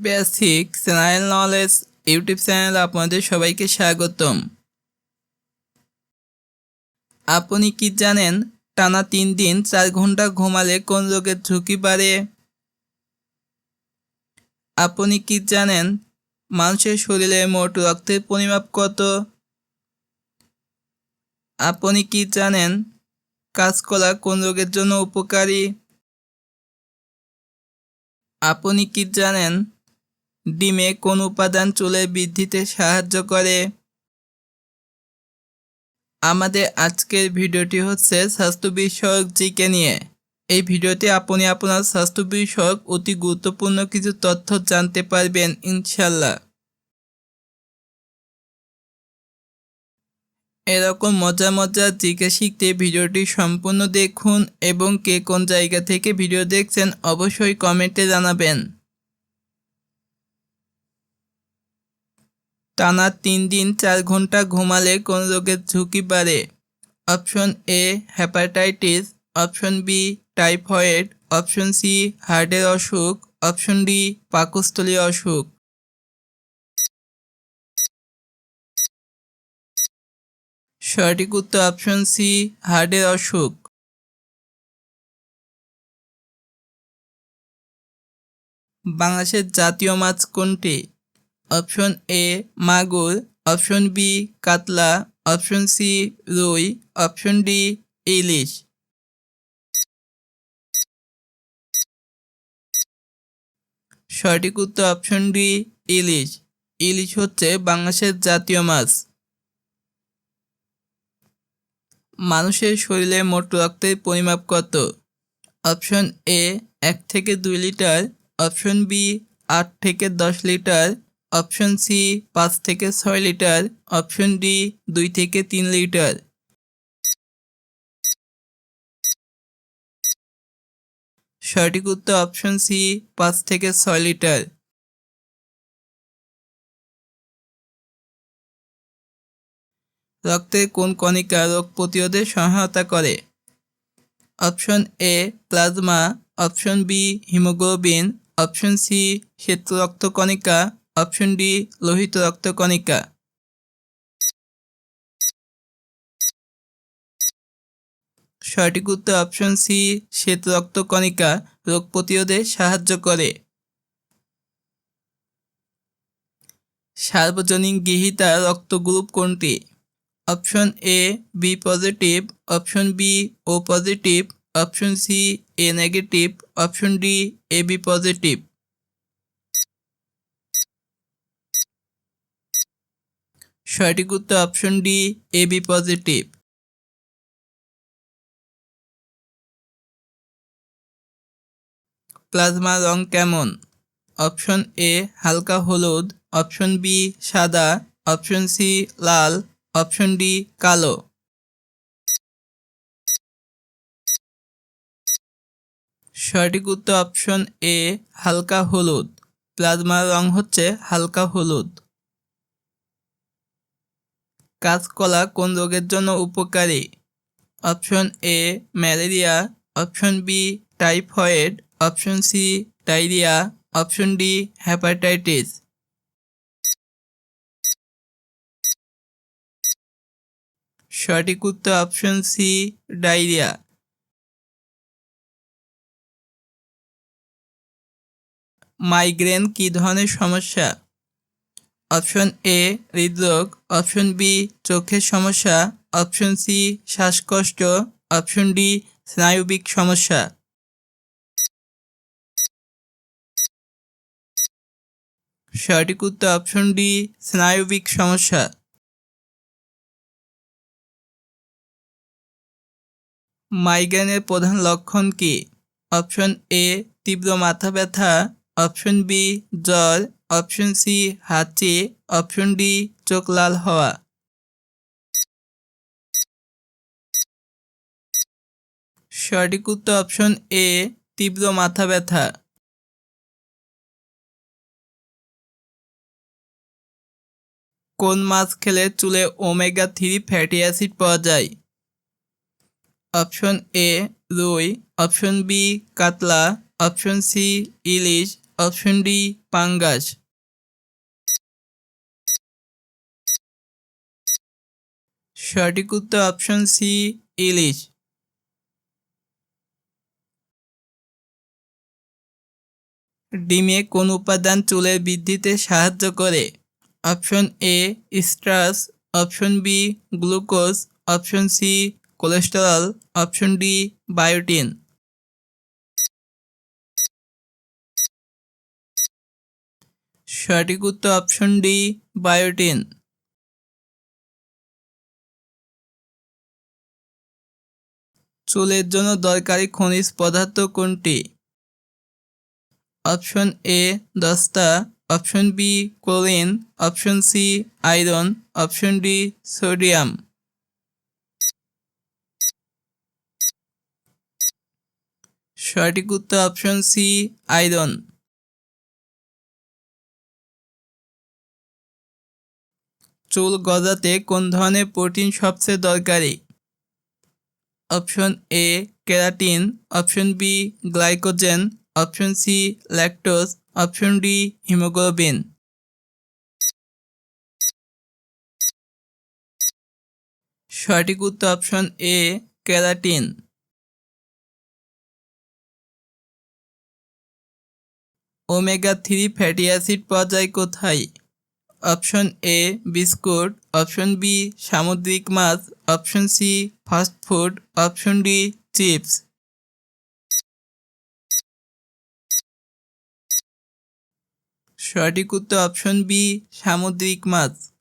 Basic general knowledge YouTube channel আপনাদের সবাইকে স্বাগতম। আপনি কি জানেন টানা তিন দিন চার ঘণ্টা ঘুমালে কোন রোগের ঝুঁকি বাড়ে? আপনি কি জানেন মানুষের শরীরে মোট রক্তের পরিমাপ কত? আপনি কি জানেন কাঁচকলা কোন রোগের জন্য উপকারী? আপনি কি জানেন ডিমে কোন উপাদান চুলের বৃদ্ধিতে সাহায্য করে? আমাদের আজকের ভিডিওটি হচ্ছে স্বাস্থ্য বিষয়ক জিকে নিয়ে। এই ভিডিওতে আপনি আপনার স্বাস্থ্য বিষয়ক অতি গুরুত্বপূর্ণ কিছু তথ্য জানতে পারবেন ইনশাল্লাহ এরকম মজা মজা জিকে শিখতে ভিডিওটি সম্পূর্ণ দেখুন এবং কে কোন জায়গা থেকে ভিডিও দেখছেন অবশ্যই কমেন্টে জানাবেন। টানা তিন দিন চার ঘণ্টা ঘুমালে কোন রোগের ঝুঁকি বাড়ে? Option A hepatitis option B, typhoid, option C, হার্টের অসুখ, অপশন ডি, পাকস্থলী অসুখ। সঠিক উত্তর অপশন সি, হার্টের অসুখ। বাংলাদেশের জাতীয় মাছ কোনটি? অপশন এ মাগুর, অপশন বি কাতলা, অপশন সি রুই, অপশন ডি ইলিশ। সঠিক উত্তর অপশন ডি ইলিশ। ইলিশ হচ্ছে বাংলাদেশের জাতীয় মাছ। মানুষের শরীরে মোট রক্তের পরিমাপ কত? অপশন এ এক থেকে দুই লিটার, অপশন বি আট থেকে দশ লিটার অপশন সি, পাঁচ থেকে ছয় লিটার। অপশন ডি, দুই থেকে তিন লিটার। সঠিক উত্তর অপশন সি, পাঁচ থেকে ছয় লিটার। রক্তের কোন কণিকা রোগ প্রতিরোধে সহায়তা করে? Option A, plasma. Option B, haemoglobin. Option C শ্বেত রক্তকণিকা অপশন ডি, লোহিত রক্তকণিকা সঠিক উত্তর অপশন সি, শ্বেত রক্তকণিকা রোগ প্রতিরোধে সাহায্য করে। সার্বজনীন গৃহীতা রক্ত গ্রুপ কোনটি? Option A, B positive, option B, O positive, option C, A negative, option D, A B positive. সঠিক উত্তর option D A B positive plasma রং কেমন? অপশন এ হালকা হলুদ। অপশন বি সাদা। অপশন সি লাল। অপশন ডি কালো। সঠিক উত্তর অপশন এ হালকা হলুদ। প্লাজমার রং হচ্ছে হালকা হলুদ। কাঁচকলা কোন রোগের জন্য উপকারী? Option A, malaria. Option B, typhoid. Option C, diarrhoea. Option D hepatitis সঠিক উত্তর অপশন সি, ডায়রিয়া। মাইগ্রেন কী ধরনের সমস্যা? অপশন এ হৃদরোগ, অপশন বি চোখের সমস্যা, অপশন সি শ্বাসকষ্ট, অপশন ডি স্নায়ুবিক সমস্যা। সঠিক উত্তর অপশন ডি স্নায়ুবিক সমস্যা। মাইগ্রেনের প্রধান লক্ষণ কি? অপশন এ তীব্র মাথা ব্যথা অপশন বি জ্বর অপশন সি, হাঁচি। অপশন ডি, চোখ লাল হওয়া। সঠিক উত্তর অপশন এ, তীব্র মাথা ব্যথা। কোন মাছ খেলে চুলে ওমেগা থ্রি ফ্যাটি অ্যাসিড পাওয়া যায়? অপশন এ, রুই। অপশন বি, কাতলা। অপশন সি, ইলিশ। অপশন ডি পাঙ্গাস। সঠিক উত্তর অপশন সি ইলিশ। ডিমে কোন উপাদান চুলের বৃদ্ধিতে সাহায্য করে? Option A স্ট্রাস option B glucose. Option C cholesterol. Option D biotin. সঠিক উত্তর অপশন ডি বায়োটিন চুলের জন্য দরকারি খনিজ পদার্থ কোনটি? অপশন এ দস্তা. Option B chlorine option C iron option D sodium সঠিক উত্তর অপশন সি আয়রন চুল গজাতে কোন ধরনের প্রোটিন সবচেয়ে দরকারি? Option A, keratin, option B, glycogen, option C, lactose, option D, haemoglobin. সঠিক উত্তর option A, keratin. Omega three fatty acid পাওয়া যায় কোথায়? Option A biscuit, option B সামুদ্রিক মাছ, option C fast food, option D chips. সঠিক উত্তর option B সামুদ্রিক মাছ।